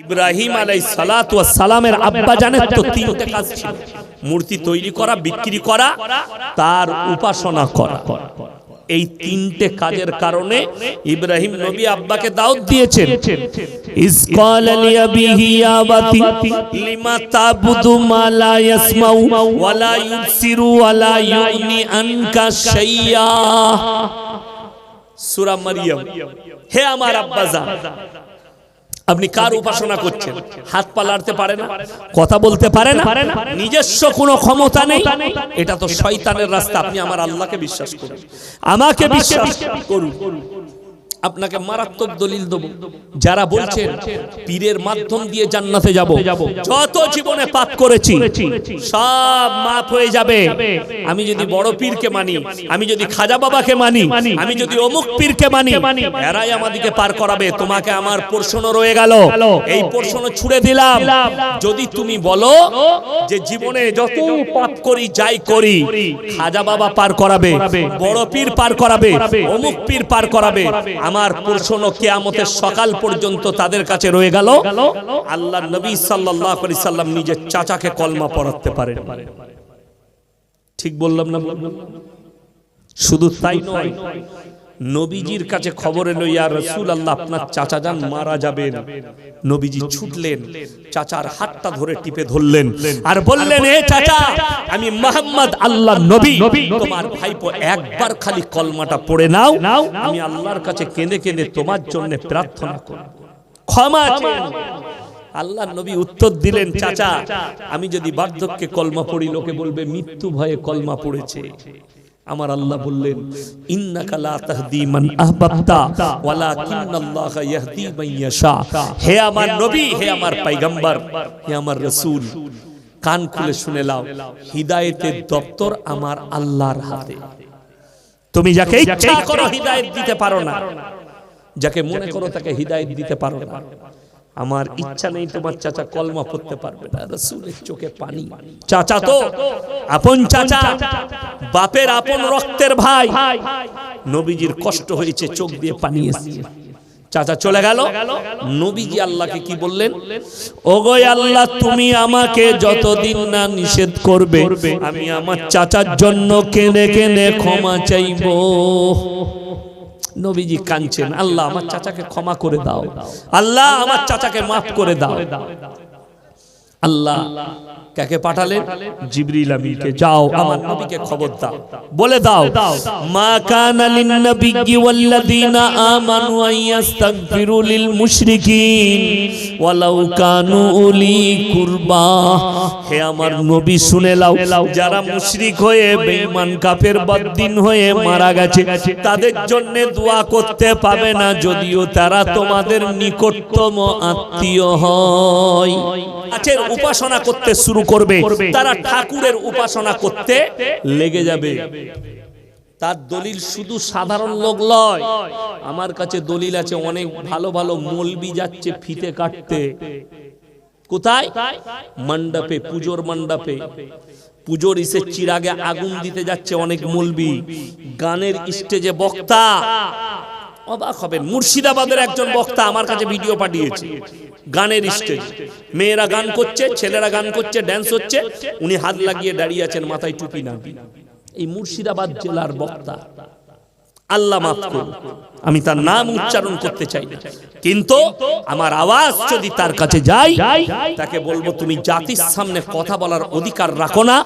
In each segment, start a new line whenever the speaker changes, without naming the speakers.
ইব্রাহিম আলাই সালামের আব্বা জানের তো তিনটে কাজ ছিল। মূর্তি তৈরি করা, বিক্রি করা, তার উপাসনা করা। এই তিনটে কাজের কারণে ইব্রাহিম নবী আব্বাকে দাওয়াত দিয়েছেন। ইস ক্বালা লিয়াবিহি ইয়া বাতি, লিমা তাবুদু মা লা ইয়াসমাউ ওয়া লা ইউবসিরু ওয়া লা আনকা শাইয়া। সূরা মারইয়াম হে আমার আব্বাজান আপনি কার উপাসনা করছেন? হাত পা লাড়তে পারে না? কথা বলতে পারে না? নিজস্ব কোনো ক্ষমতা নেই? এটা তো শয়তানের রাস্তা। আপনি আমার আল্লাহকে বিশ্বাস করুন। আমাকে বিশ্বাস করুন। আপনাকে মারাত্মক দলিল দেবো। যারা বলছেন পীরের মাধ্যম দিয়ে জান্নাতে যাব। যত জীবনে পাপ করেছি সব মাফ হয়ে যাবে। আমি যদি বড় পীরকে মানি আমি যদি খাজা বাবাকে মানি আমি যদি অমুক পীরকে মানি এরাই আমাদেরকে পার করাবে। তোমাকে আমার প্রশ্ন রয়ে গেল। এই প্রশ্ন ছুড়ে দিলাম। যদি তুমি বলো যে জীবনে যত পাপ করি যাই করি খাজা বাবা পার করাবে বড় পীর পার করাবে অমুক পীর পার করাবে আমার প্রশ্ন কেয়ামতের সকাল পর্যন্ত তাদের কাছে রয়ে গেল। আল্লাহ নবী আলাইহি সাল্লাম নিজের চাচাকে কলমা পড়াতে পারেন। ঠিক বললাম না? শুধু তাই নয় নবীজির কাছে খবর এলো ইয়া রসুল আল্লাহ আপনার চাচা যান মারা যাবেন। নবীজি ছুটলেন চাচার হাতটা ধরে টিপে ধরলেন আর বললেন এ চাচা আমি মোহাম্মদ আল্লাহ নবী। তোমার ভাইপো একবার খালি কলমাটা পড়ে নাও। আমি আল্লাহর কাছে কেঁদে কেঁদে তোমার জন্য প্রার্থনা করব। ক্ষমা আল্লাহ নবী। উত্তর দিলেন চাচা আমি যদি বার্ধক্যে কলমা পড়ি লোকে বলবে মৃত্যু ভয়ে কলমা পড়েছে। আমার আল্লাহ বললেন ইন্নাকা লা তাহদি মান আহবাবতা ওয়ালাকিন্নাল্লাহা ইয়াহদি মান ইয়াশা। হে আমার নবী হে আমার পয়গম্বর হে আমার রাসূল কান খুলে শুনে লাও হিদায়েতের দপ্তর আমার আল্লাহর হাতে। তুমি যাকে ইচ্ছা করো হিদায়েত দিতে পারো না। যাকে মনে করো তাকে হিদায়েত দিতে পারো না। আমার ইচ্ছা নেই তোমার চাচা কলমা পড়তে পারবে না। রসুলের চোখে পানি। চাচা তো আপন চাচা। বাপের আপন রক্তের ভাই। নবীজির কষ্ট হয়েছে চোখ দিয়ে পানি এসেছে। চাচা চলে গেল? নবীজি আল্লাহকে কি বললেন? ওগো আল্লাহ তুমি আমাকে যতদিন না নিষেধ করবে আমি আমার চাচার জন্য কেঁদে কেঁদে ক্ষমা চাইব। নবীজি কাঁদছেন আল্লাহ আমার চাচাকে ক্ষমা করে দাও। আল্লাহ আমার চাচাকে মাফ করে দাও। আল্লাহ কাকে পাঠালেন? জিবরিল আমিনকে। যাও আমার নবীকে খবর দাও। বলে দাও মা কানা লিন নাবিয়্যি ওয়াল্লাযিনা আমানু আইয়াস্তাগফিরু লিল মুশরিকিন ওয়ালাউ কানু উলি কুরবা। হে আমার নবী শুনে লাও যারা মুশরিক হয়ে বেঈমান কাফের বদ্দিন হয়ে মারা গেছে তাদের জন্য দোয়া করতে পাবে না যদিও তারা তোমাদের নিকটতম আত্মীয় হয়। গাছের উপাসনা করতে শুরু করবে। তারা ঠাকুরের উপাসনা করতে লেগে যাবে। তার দলিল শুধু সাধারণ লোক লয়। আমার কাছে দলিল আছে অনেক ভালো ভালো মলবি যাচ্ছে ফিতে কাটতে। কোথায়? মণ্ডপে পুজোর মণ্ডপে। পুজোর ইসে চিরাগে আগুন দিতে যাচ্ছে অনেক মলবি। গানের স্টেজে বক্তা। অবাক হবেন মুর্শিদাবাদের একজন বক্তা আমার কাছে ভিডিও পাঠিয়েছে। গানের স্টেজ মেয়েরা গান করছে, ছেলেরা গান করছে ড্যান্স হচ্ছে। উনি হাত লাগিয়ে দাঁড়িয়ে আছেন, মাথায় টুপি না এই মুর্শিদাবাদ জেলার বক্তা আল্লাহ মাফ করুন। আমি তার নাম উচ্চারণ করতে চাই না। কিন্তু আমার আওয়াজ যদি তার কাছে যাই তাকে বলব তুমি জাতির সামনে কথা বলার অধিকার রাখো না।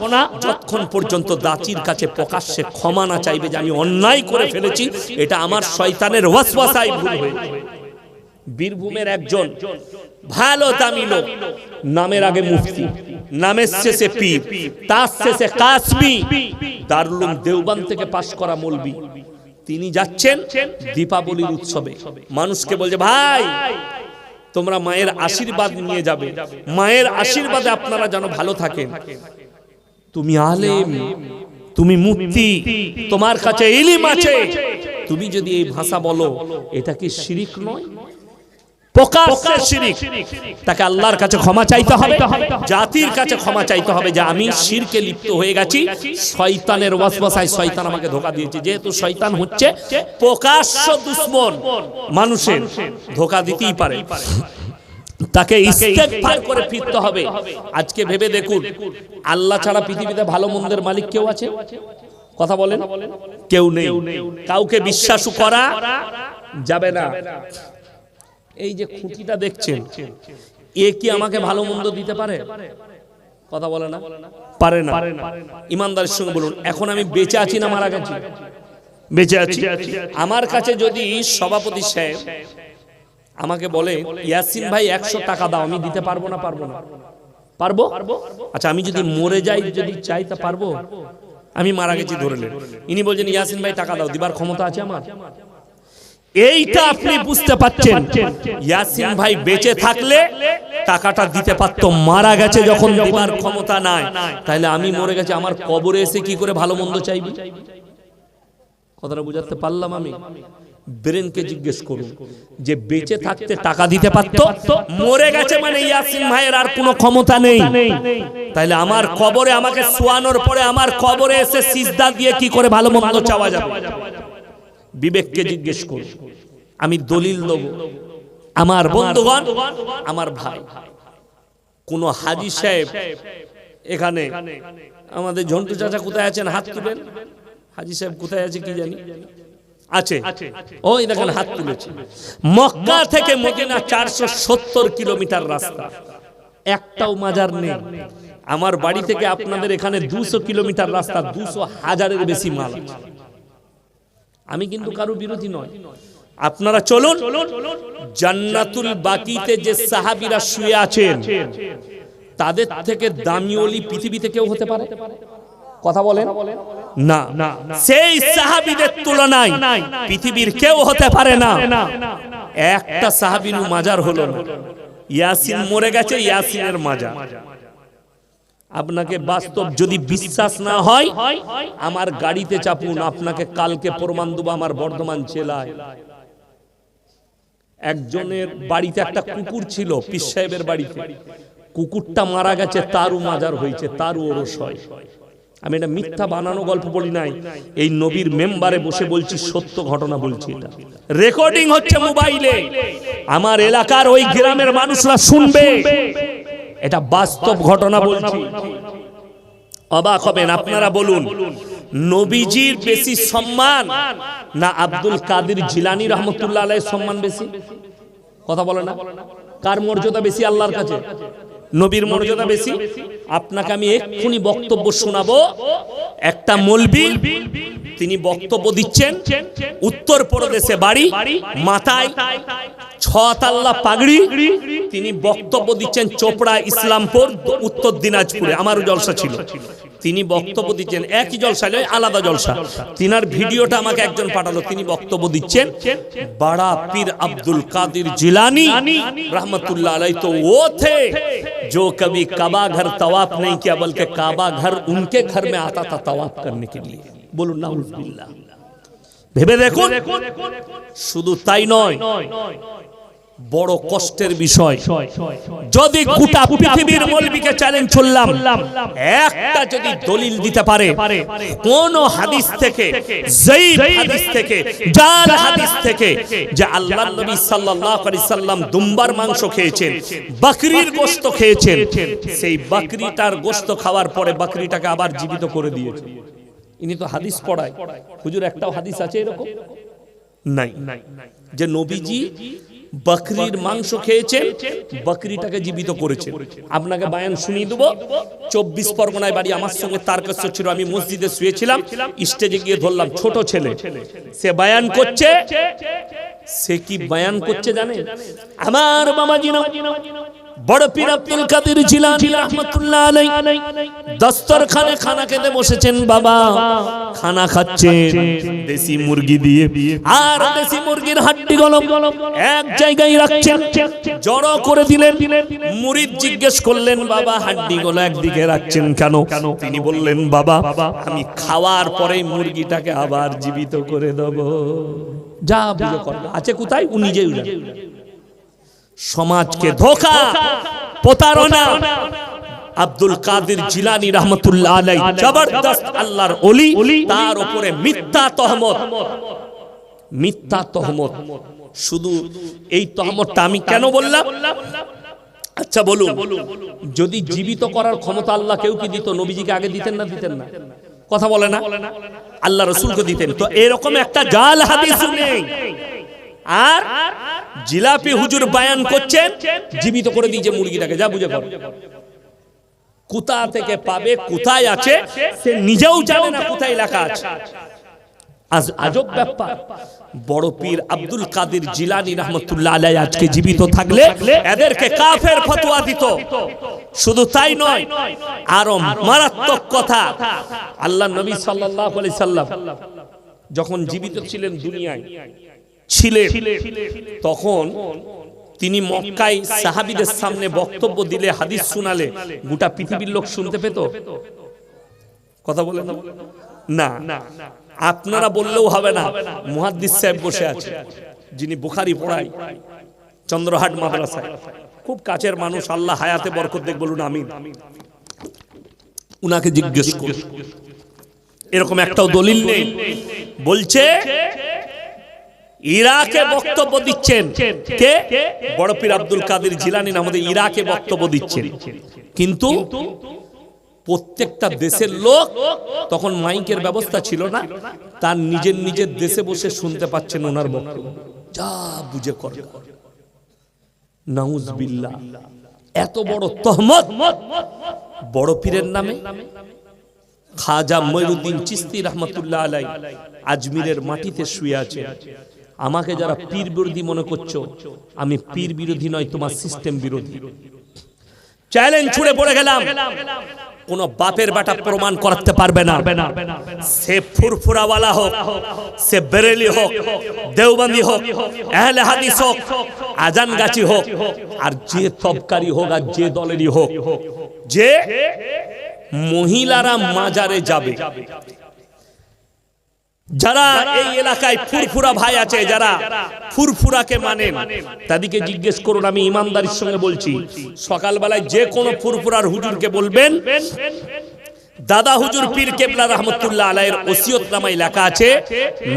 যতক্ষণ পর্যন্ত দাচির কাছে প্রকাশ্যে ক্ষমা না চাইবে যে আমি অন্যায় করে ফেলেছি এটা আমার শয়তানের ওয়াসওয়াসায় ভুল হয়েছে বীরভূমের একজন ভালো দামি লোক নামের আগে মুফতি নামের শেষে পীর তার শেষে কাসমি দারুলুম দেওবান থেকে পাশ করা মলবি। তিনি যাচ্ছেন দীপাবলির উৎসবে। মানুষকে বলছে ভাই তোমরা মায়ের আশীর্বাদ নিয়ে যাবে। মায়ের আশীর্বাদে আপনারা যেন ভালো থাকেন। তুমি আলেম তুমি মুক্তি তোমার কাছে ইলিম আছে। তুমি যদি এই ভাষা বলো এটা কি শিরিক নয়? প্রকাশ্যে শিরিক। তাকে আল্লাহর কাছে ক্ষমা চাইতে হবে জাতির কাছে ক্ষমা চাইতে হবে যে আমি শিরকে লিপ্ত হয়ে গেছি শয়তানের ওয়াসওয়াসায় শয়তান আমাকে ধোকা দিয়েছে। যেহেতু শয়তান হচ্ছে প্রকাশ্য দুশ্মন মানুষের ধোকা দিতেই পারে। তাকে ইস্তেগফার করে ফিরতে হবে। আজকে ভেবে দেখুন আল্লাহ ছাড়া পৃথিবীতে ভালো মন্দের মালিক কেউ আছে? কথা বলেন। কেউ নেই। কাউকে বিশ্বাস করা যাবে না। এই যে খুঁটিটা দেখছেন এ কি আমাকে ভালো মন্দ দিতে পারে? কথা বলে না? পারে না। ইমানদারের সঙ্গে বলুন এখন আমি বেঁচে আছি না মারা গেছি? বেঁচে আছি? আমার কাছে যদি সভাপতি সাহেব আমাকে বলে ইয়াসিন ভাই একশো টাকা দাও আমি দিতে পারব না? পারব না। পারব? আচ্ছা আমি যদি মরে যাই যদি চাই তা পারব? আমি মারা গেছি ধরে ইনি বলছেন ইয়াসিন ভাই টাকা দাও দিবার ক্ষমতা আছে আমার। এইটা আপনি বুঝতে পাচ্ছেন। ইয়াসিন ভাই বেঁচে থাকলে টাকাটা দিতে পারতো মারা গেছে যখন দেবার ক্ষমতা নাই। তাহলে আমি মরে গেছি আমার কবরে এসে কি করে ভালো মন্দ চাইবি? কথাটা বুঝাতে পারলাম আমি। ব্রেনকে জিজ্ঞেস করুন যে বেঁচে থাকতে টাকা দিতে পারতো? মরে গেছে মানে ইয়াসিন ভাইয়ের আর কোনো ক্ষমতা নেই। তাইলে আমার কবরে আমাকে শোয়ানোর পরে আমার কবরে এসে সিজদা দিয়ে কি করে ভালো মন্দ চাওয়া যাবে? বিবেককে জিজ্ঞেস করুন আমি দলিল দেব আমার বন্ধুগণ আমার ভাই। কোন হাজি সাহেব এখানে আমাদের ঝন্টু চাচা কোথায় আছেন? হাত তুলেন। হাজি সাহেব কোথায় আছে কি জানি? আছে। ওই দেখেন হাত তুলেছে। মক্কা থেকে মদিনা চারশো সত্তর কিলোমিটার রাস্তা। একটাও মাজার নেই। আমার বাড়ি থেকে আপনাদের এখানে দুশো কিলোমিটার রাস্তা দুশো হাজারের বেশি মাল। আছে। আমি কিন্তু কারও বিরোধী নয়। আপনারা চলুন। জান্নাতুল বাকিতে যে সাহাবীরা শুয়ে আছেন তাদের থেকে দামি অলি পৃথিবীতে কেউ হতে পারে? কথা বলেন। না। সেই সাহাবীদের তুলনায় পৃথিবীর কেউ হতে পারে না। একটা সাহাবিনু মাজার হলো না। ইয়াসিন মরে গেছে ইয়াসিনের মাজার আপনাকে বাস্তব যদি বিশ্বাস না হয় আমার গাড়িতে চাপুন আপনাকে কালকে প্রমাণ দেবো আমার বর্ধমান জেলায়। একজনের বাড়িতে একটা কুকুর ছিল পিস সাহেবের বাড়িতে। কুকুরটা মারা গেছে তারও মাজার হয়েছে তারও ওরস হয়। আমি এটা মিথ্যা বানানো গল্প বলি নাই এই নবীর মেম্বারে বসে বলছি সত্য ঘটনা বলছি এটা। রেকর্ডিং হচ্ছে মোবাইলে। আমার এলাকার ওই গ্রামের মানুষরা শুনবে। এটা বাস্তব ঘটনা বলছি। অবাক হবেন, আপনারা বলুন, নবীজির বেশি সম্মান না আব্দুল কাদির জিলানি রহমতুল্লাহ সম্মান বেশি? কথা বলে না? কার মর্যাদা বেশি আল্লাহর কাছে? নবীর মর্যাদা বেশি। আপনাকে আমি এক্ষুনি বক্তব্য শোনাবো। একটা মলবি। তিনি বক্তব্য দিচ্ছেন। উত্তর প্রদেশে বাড়ি মাথায় ছতাল্লা পাগড়ি। তিনি বক্তব্য দিচ্ছেন চোপড়া ইসলামপুর উত্তর দিনাজপুরে। আমারও জলসা ছিল। তিনি বক্তব্য দিচ্ছেন একই জলসা নয় আলাদা জলসা। তিনার ভিডিওটা আমাকে একজন পাঠালো। তিনি বক্তব্য দিচ্ছেন বাড়া পীর আব্দুল কাদির জিলানি। রহমতুল্লাহ আলাই তো ও जो कभी काबा घर तवाफ नहीं किया बल्कि काबा घर उनके घर में आता था तवाफ करने के लिए बोलो नाउजुबिल्लाह ভেবে দেখুন শুধু তাই নয় বড় কষ্টের বিষয়। যদি গোটা পৃথিবীর মৌলবীকে চ্যালেঞ্জ করলাম একটা যদি দলিল দিতে পারে কোন হাদিস থেকে জয়ীফ হাদিস থেকে জাল হাদিস থেকে যে আল্লাহ নবী সাল্লাল্লাহু আলাইহি সাল্লাম দুম্বার মাংস খেয়েছেন বকরির গোশত খেয়েছেন সেই বকরিটার গোশত খাওয়ার পরে বকরিটাকে আবার জীবিত করে দিয়েছে ইনি তো হাদিস পড়ায়। হুজুর একটাও হাদিস আছে এরকম? নাই। যে নবীজি বকরির মাংস খেয়েছেন বকরিটাকে জীবিত করেছেন। আপনাকে বায়ান শুনিয়ে দেবো। চব্বিশ পরগনায় বাড়ি আমার সঙ্গে তার কাছে ছিল আমি মসজিদে শুয়েছিলাম স্টেজে গিয়ে ধরলাম ছোট ছেলে। সে বায়ান করছে? সে কি বায়ান করছে জানে আমার মামাজি না বড় পীর আব্দুল কাদের জিলানী রহমাতুল্লাহ আলাই দস্তরখানে খানা খেতে বসেছেন বাবা। খানা খাচ্ছেন। দেশি মুরগি দিয়ে। আর দেশি মুরগির গলম। এক জায়গায় রাখছেন। জড়ো করে দিলেন। মুরিদ জিজ্ঞেস করলেন, বাবা হাড্ডি গুলো একদিকে রাখছেন কেন? তিনি বললেন, বাবা, আমি খাওয়ার পরে মুরগিটাকে আবার জীবিত করে দেব। যা আছে কোথায়? উনি জানে। সমাজকে ধোকা প্রতারণা। আব্দুল কাদের জিলানি রহমতুল্লাহ আলাই জবরদস্ত আল্লাহর ওলি তার উপরে মিথ্যা তহমত। মিথ্যা তহমত। শুধু এই তহমতটা আমি কেন বললাম? আচ্ছা বলুন। যদি জীবিত করার ক্ষমতা আল্লাহ কেউ কি দিত? নবীজিকে আগে দিতেন না দিতেন না? কথা বলে না? আল্লাহ রসুলকে দিতেন। তো এরকম একটা জাল হাদিস নেই। আর জিলাপি হুজুর বায়ান করছেন, জীবিত করে দিয়েছে মুরগিটাকে, যা বুঝে করো কোথা থেকে পাবে, কোথায় আছে, সে নিজেও জানে না কোথায় লেখা আছে। আজ আজব ব্যাপার, বড় পীর আব্দুল কাদের জিলানি রহমতুল্লাহ আলাই আজকে জীবিত থাকলে এদেরকে কাফের ফতোয়া দিত। শুধু তাই নয়, আরও মারাত্মক কথা। আল্লাহ নবী আলাইহি সাল্লাম যখন জীবিত ছিলেন দুনিয়ায় ছিলেন। তখন তিনি মক্কায় সাহাবিদের সামনে বক্তব্য দিলে হাদিস শুনালে গোটা পৃথিবীর লোক শুনতে পেত? কথা বলে না। না। আপনারা বললেও হবে না। মুহাদ্দিস সাহেব বসে আছে যিনি বুখারি পড়ায় চন্দ্রহাট মাদ্রাসায়। খুব কাছের মানুষ আল্লাহ হায়াতে বরকত দেখ বলুন আমি উনাকে জিজ্ঞেস করুন। এরকম একটাও দলিল নেই। বলছে ইরাকে বক্তব্য দিচ্ছেন। কে? বড় পীর আব্দুল কাদের জিলানি আমাদের ইরাকে বক্তব্য দিচ্ছেন। কিন্তু প্রত্যেকটা দেশের লোক তখন মাইকের ব্যবস্থা ছিল না। তার নিজের নিজের দেশে বসে শুনতে পাচ্ছেন ওনার বক্তব্য। যা বুঝে কর। এত বড় তহমত। বড় পীরের নামে? খাজা মঈনুদ্দিন চিস্তি রহমতুল্লাহ আলাই আজমিরের মাটিতে শুয়ে আছে আমাকে যারা পীর বিরোধী মনে করছ আমি পীর বিরোধী নয় তোমার সিস্টেম বিরোধী। চ্যালেঞ্জ ছুড়ে পড়ে গেলাম। কোন বাপের বাটা প্রমাণ করাতে পারবে না। সে ফুরফুরাওয়ালা হোক সে বেরেলি হোক দেওবন্দি হোক আহলে হাদিস হোক আজান গাছি হোক আর যে তবকারি হোক আর যে দলেরই হোক যে মহিলারা মাজারে যাবে। যারা এই এলাকায় ফুরফুরা ভাই আছে, যারা ফুরফুরাকে মানেন, তাদেরকে জিজ্ঞেস করুন, আমি ইমানদারির সঙ্গে বলছি, সকালবেলায় যে কোনো ফুরফুরার হুজুরকে বলবেন, দাদা হুজুর পীর কেবলা রহমতুল্লাহ আলাইয়ের ওসিয়ত নামায় লেখা আছে,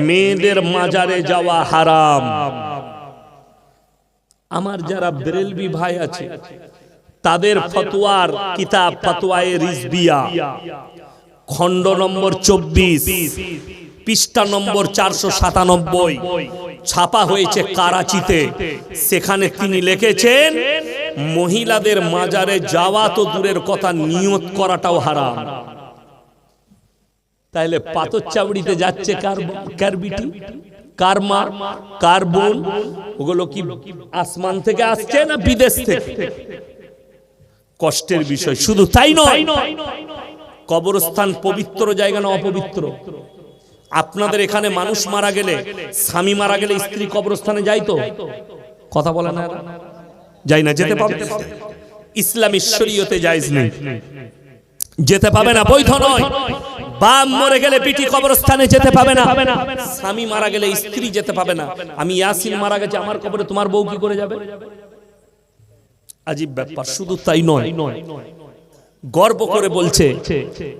মেয়েদের মাজারে যাওয়া হারাম। আমার যারা বেরেলবি ভাই আছে, তাদের ফতোয়ার কিতাব, ফতোয়ায়ে রিজবিয়া, খণ্ড নম্বর চব্বিশ। পৃষ্ঠা নম্বর চারশো সাতানব্বই। ছাপা হয়েছে কারাচিতে। সেখানে তিনি লিখেছেন, মহিলাদের মাজারে যাওয়া তো দূরের কথা, নিয়ত করাটাও হারাম। তাহলে পাথর চাবড়িতে যাচ্ছে কার বিটি? কার কার বোন? ওগুলো কি আসমান থেকে আসছে না বিদেশ থেকে? কষ্টের বিষয়। শুধু তাই নয়, কবরস্থান পবিত্র, জায়গা না অপবিত্র? আপনাদের এখানে মানুষ মারা গেলে স্বামী মারা গেলে স্ত্রী কবরস্থানে যাই তো কথা বলে না যাই না যেতে পাবে ইসলাম ঈশ্বরীয়তে জায়েজ নেই। যেতে পাবে না বৈধ নয়। বাপ মরে গেলে পিটি কবরস্থানে যেতে পাবে না। স্বামী মারা গেলে স্ত্রী যেতে পাবে না। আমি ইয়াসিন মারা গেছে আমার কবরে তোমার বউ কি করে যাবে? আজীব ব্যাপার শুধু তাই নয়। গর্ব করে বলছে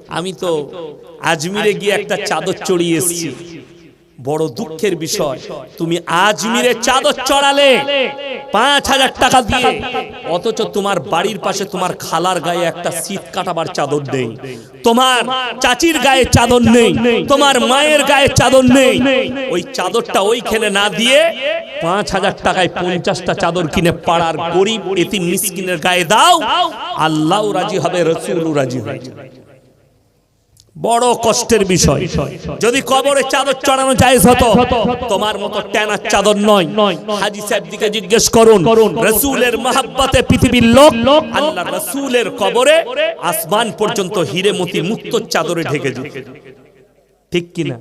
আমি তো আজমিরে গিয়ে একটা চাদর চড়িয়ে এসেছি। বড় দুঃখের বিষয়। তুমি আজমিরে চাদর চড়ালে পাঁচ হাজার টাকা দিয়ে। অথচ তোমার বাড়ির পাশে তোমার খালার গায়ে একটা শীত কাটাবার চাদর নেই। তোমার চাচির গায়ে চাদর নেই। তোমার মায়ের গায়ে চাদর নেই। ওই চাদরটা ওই খেলে না দিয়ে পাঁচ হাজার টাকায় পঞ্চাশটা চাদর কিনে পাড়ার গরিব এতিম মিসকিনের গায়ে দাও। আল্লাহ রাজি হবে রসুল রাজি হবে। বড় কষ্টের বিষয়। যদি কবরে চাদর চড়ানো জায়েজ হতো, তোমার মতো ট্যানার চাদর নয়। হাজি সাহেব দিকে জিজ্ঞেস করুন, রসুলের মহাব্বতে পৃথিবীর লোক, আল্লাহ রসুলের কবরে আসমান পর্যন্ত হিরে মতি মুক্ত চাদরে ঢেকে দিত। ঠিক কিনা?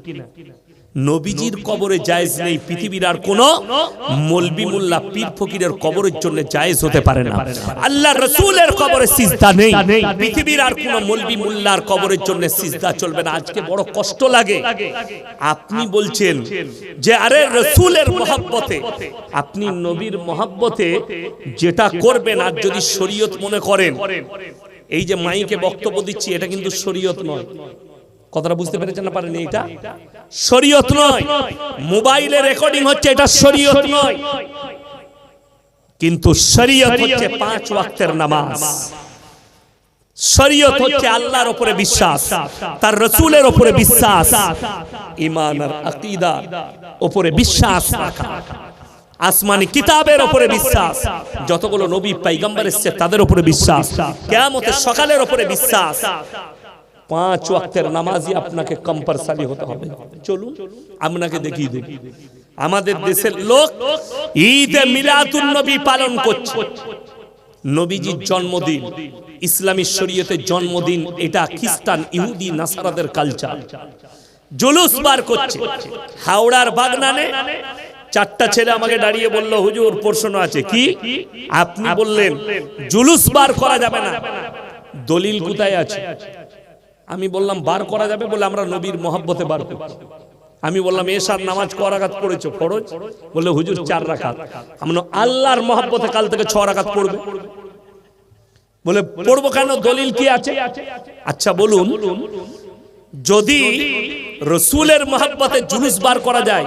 নবীজির কবরে জায়েজ নেই, পৃথিবীর আর কোন মলবি মোল্লা পীর ফকিরের কবরের জন্য জায়েজ হতে পারে না। আল্লাহ রসুলের কবরে সিজদা নেই, পৃথিবীর আর কোন মলবি মোল্লার কবরের জন্য সিজদা চলবে না। আজকে বড় কষ্ট লাগে। আপনি বলছেন যে, আরে রসুলের মহাব্বতে, আপনি নবীর মহাব্বতে যেটা করবেন, আর যদি শরীয়ত মনে করেন, এই যে মাইকে বক্তব্য দিচ্ছি, এটা কিন্তু শরীয়ত নয়। কথাটা বুঝতে পেরেছেন না পারেন এটা? শরীয়ত নয়। মোবাইলে রেকর্ডিং হচ্ছে এটা শরীয়ত নয়। কিন্তু শরীয়ত হচ্ছে পাঁচ ওয়াক্তের নামাজ। শরীয়ত হচ্ছে আল্লাহর উপরে বিশ্বাস। তার রসুলের উপরে বিশ্বাস। ইমান আর আকিদা উপরে বিশ্বাস রাখা। আসমানি কিতাবের উপরে বিশ্বাস। যতগুলো নবী পাইগাম্বার এসছে তাদের উপরে বিশ্বাস। কেয়ামতের সকালের উপরে বিশ্বাস। পাঁচ ওয়াক্তের নামাজই আপনাকে কম্পালসারি হতে হবে। চলুন, আপনাকে দেখিয়ে দিই। আমাদের দেশের লোক ঈদে মিলাদুন নবী পালন করছে। নবীজির জন্মদিন, ইসলামী শরীয়তের জন্মদিন, এটা খ্রিস্টান, ইহুদি, নাসারাদের কালচার জুলুস বার করছে। হাওড়ার বাগনানে চারটা ছেলে আমাকে দাঁড়িয়ে বলল, হুজুর, প্রশ্ন আছে কি? আপনি বললেন, জুলুস বার করা যাবে না। দলিল কোথায় আছে? আমি বললাম, বার করা যাবে বলে আমরা নবীর মহাব্বতে বার আমি বললাম এসার নামাজ ক পড়েছো? ফরজ। বলে হুজুর, চার রাকাত। আমরা আল্লাহর মহাব্বতে কাল থেকে ছ রাকাত পড়বে। বলে, পড়ব কেন? দলিল কি আছে? আচ্ছা বলুন, যদি রসুলের মহাব্বতে জুলুস বার করা যায়,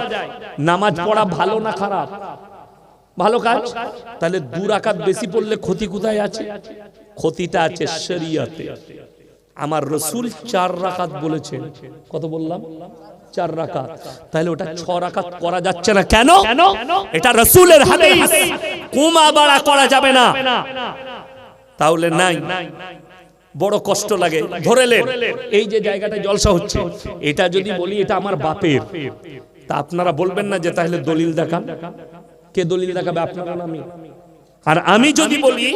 নামাজ পড়া ভালো না খারাপ? ভালো কাজ? তাহলে দু রাকাত বেশি পড়লে ক্ষতি কোথায় আছে? ক্ষতিটা আছে শরিয়তে। আমার রসুল চার রাকাত বলেছেন। কত বললাম? চার রাকাত। তাহলে ওটা ছ রাকাত করা যাচ্ছে না। কেন? এটা রসুলের হাদিস। কুমা বাড়া করা যাবে না। তাহলে নাই। বড় কষ্ট লাগে। ধরেলেন এই যে জায়গাটা জলসা হচ্ছে, এটা যদি বলি, এটা আমার বাপের। তা আপনারা বলবেন না যে তাহলে দলিল দেখান। কে দলিল দেখাবে? আপনারা আমি আর আমি যদি বলি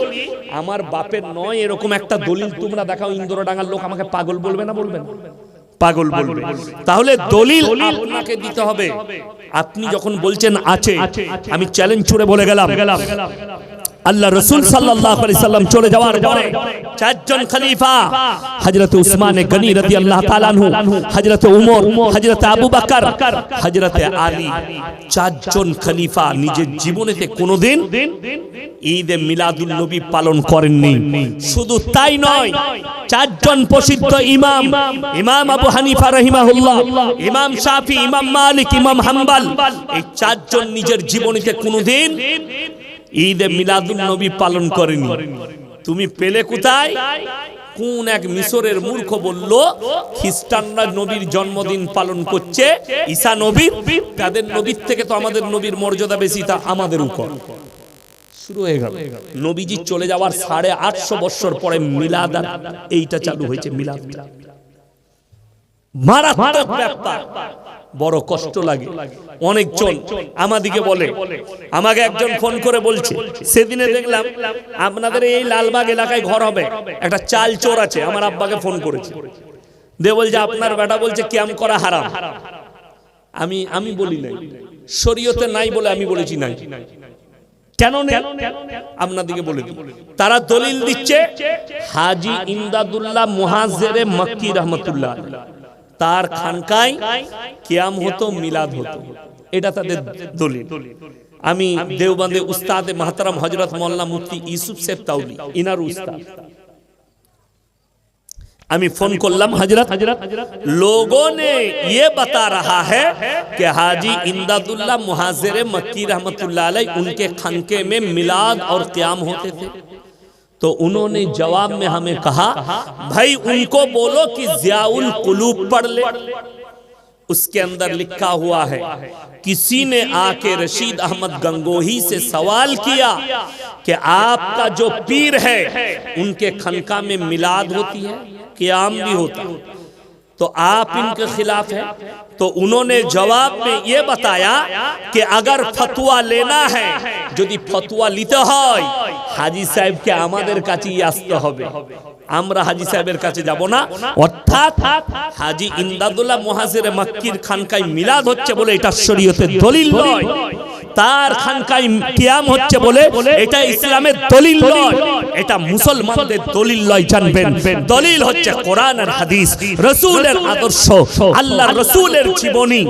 আমার বাপের নয় এরকম একটা দলিল তোমরা দেখাও ইন্দ্রডাঙ্গার লোক আমাকে পাগল বলবে না বলবেন পাগল বলবে। তাহলে দলিল আপনাকে দিতে হবে। আপনি যখন বলছেন আছে আমি চ্যালেঞ্জ ছুড়ে বলে গেলাম। আল্লাহ রসুল আলাইহি সাল্লাম চলে যাওয়ার পরে চারজন খলিফা, হযরত উসমান গনি রাদিয়াল্লাহু তাআলা আনহু, হযরত উমর, হযরত আবু বকর, হযরত আলী, চারজন খলিফা নিজের জীবনেতে কোনোদিন ঈদ এ মিলাদুন নবী পালন করেননি। শুধু তাই নয়, চারজন প্রসিদ্ধ ইমাম ইমাম আবু হানিফা রহিমাহুল্লাহ, ইমাম শাফি, ইমাম মালিক, ইমাম হাম্বল, এই চারজন নিজের জীবনীতে কোনোদিন ঈদে মিলাদুল নবী পালন করেনি। তুমি পেলে কোথায়? কোন এক মিশরের মূর্খ বলল, খ্রিস্টানরা নবীর জন্মদিন পালন করছে, ঈসা নবীর তাদের নবীর থেকে তো আমাদের নবীর মর্যাদা বেশি, তা আমাদের উপর। শুরু হয়ে গেল। নবীজি চলে যাওয়ার সাড়ে আটশো বছর পরে মিলাদ, এইটা চালু হয়েছে মিলাদ। মারাত্মক ব্যাপার। বড় কষ্ট লাগে। অনেকজন আমাদিকে বলে। আমাকে একজন ফোন করে বলছে সেদিনে দেখলাম আপনাদের এই লালবাগ এলাকায় ঘর হবে। একটা চাল চোর আছে। আমার আব্বাকে ফোন করেছে। দে বলছে আপনার বেটা বলছে ক্যাম করা হারাম? আমি আমি বলি নাই। শরীয়তে নাই বলে আমি বলেছি নাই। কেন নেই আপনাদিকে বলে দিই। তারা দলিল দিচ্ছে হাজি ইমদাদুল্লাহ মুহাজিরে মক্কি রহমতুল্লাহ তার খানকায় কিয়াম হতো মিলাদ হতো এটা তাদের দলিল আমি দেওবন্দে উস্তাদে মাহতারাম হজরত মোল্লা মুফতি ইউসুফ সেফ তাউলি ইনার উস্তাদ আমি फोन করলাম हजरत लोगों ने ये बता रहा है कि हाजी इमदादुल्लाह मुहाजिर मक्की रहमतुल्लाह अलैह उनके खनके में मिलाद और क्याम होते थे तो उन्होंने जवाब में हमें कहा भाई उनको बोलो कि जियाउल कुलूब पढ़ ले। उसके अंदर लिखा हुआ है किसी ने आके रशीद अहमद गंगोही से सवाल किया कि आपका जो पीर है उनके खनका में मिलाद होती है क्याम भी होता है। तो आप इनके खिलाफ है तो उन्होंने जवाब में ये बताया कि अगर फतुआ लेना है যদি ফতোয়া নিতে হয় হাজি সাহেবকে আমাদের কাছেই আসতে হবে আমরা হাজি সাহেবের কাছে যাব না অর্থাৎ হাজি ইমদাদুল্লাহ মুহাজিরে মক্কির খানকায় মিলাদ হচ্ছে বলে এটা শরীয়তের দলিল নয় তার খানকায় কিয়াম হচ্ছে বলে এটা ইসলামের দলিল নয়, এটা মুসলমানদের দলিল নয় জানবেন। দলিল হচ্ছে কোরআন আর হাদিস, রসুলের আদর্শ আল্লাহ রসুলের জীবনী।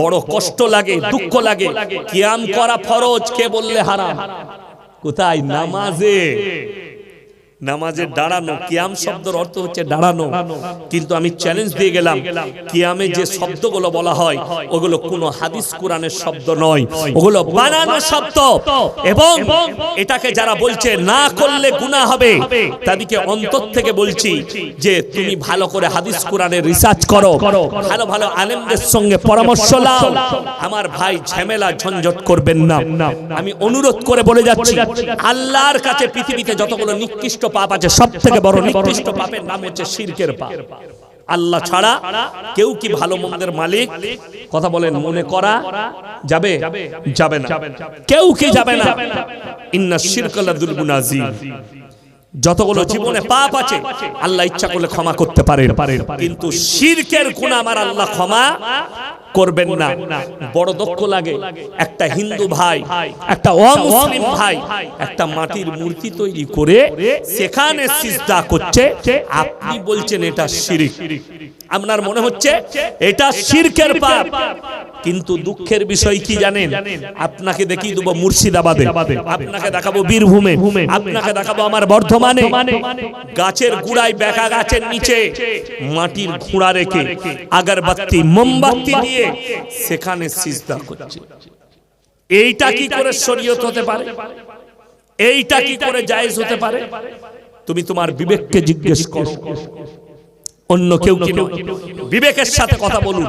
বড় কষ্ট লাগে, দুঃখ লাগে, কিয়াম করা ফরজ, কে বললে হারাম? কোথায়? নামাজে। নামাজের দাঁড়ানো কিয়াম শব্দের অর্থ হচ্ছে দাঁড়ানো। কিন্তু আমি চ্যালেঞ্জ দিয়ে গেলাম কিয়ামে যে শব্দগুলো বলা হয় ওগুলো কোনো হাদিস কোরআনের শব্দ নয় ওগুলো বানানো শব্দ। এবং এটাকে যারা বলছে না করলে গুনাহ হবে তাদেরকে অন্তর থেকে বলছি যে তুমি ভালো করে হাদিস কোরআনের রিসার্চ করো ভালো ভালো আলেমদের সঙ্গে পরামর্শ নাও আমার ভাই ঝামেলা ঝঞ্ঝট করবেন না। আমি অনুরোধ করে বলে যাচ্ছি আল্লাহর কাছে পৃথিবীতে যতগুলো নিকৃষ্ট পাপ আছে সব থেকে বড় নিকৃষ্ট পাপের নাম হচ্ছে শিরকের পাপ। আল্লাহ ছাড়া কেউ কি ভালো মন্দের মালিক? কথা বলেন মনে করা যাবে? যাবে না। কেউ কি যাবে না? ইন্না শিরকাল্লা দুলগুনাজিম যতগুলো জীবনে পাপ আছে আল্লাহ ইচ্ছা করলে ক্ষমা করতে পারে কিন্তু শিরকের গুনাহ আমার আল্লাহ ক্ষমা করবেন না। বড় দুঃখ লাগে। একটা হিন্দু ভাই একটা অমুসলিম ভাই একটা মাটির মূর্তি তৈরি করে সেখানে সিজদা করছে। আপনি বলছেন এটা শিরিক। আপনার মনে হচ্ছে এটা শিরকের পাপ। কিন্তু দুঃখের বিষয় কি জানেন? আপনাকে দেখিয়ে দেবো মুর্শিদাবাদে। আপনাকে দেখাবো বীরভূমে। আপনাকে দেখাবো আমার বর্ধমানে। গাছের গুড়ায় বেকা গাছের নিচে মাটির ঘোড়া রেখে আগরবাতি মোমবাতি দিয়ে সেখানে সিজদা করছে। এইটা কি করে শরীয়ত হতে পারে? এইটা কি করে জায়েজ হতে পারে? তুমি তোমার বিবেককে জিজ্ঞেস করো। অন্য কেউ কি বিবেকের সাথে কথা বলুন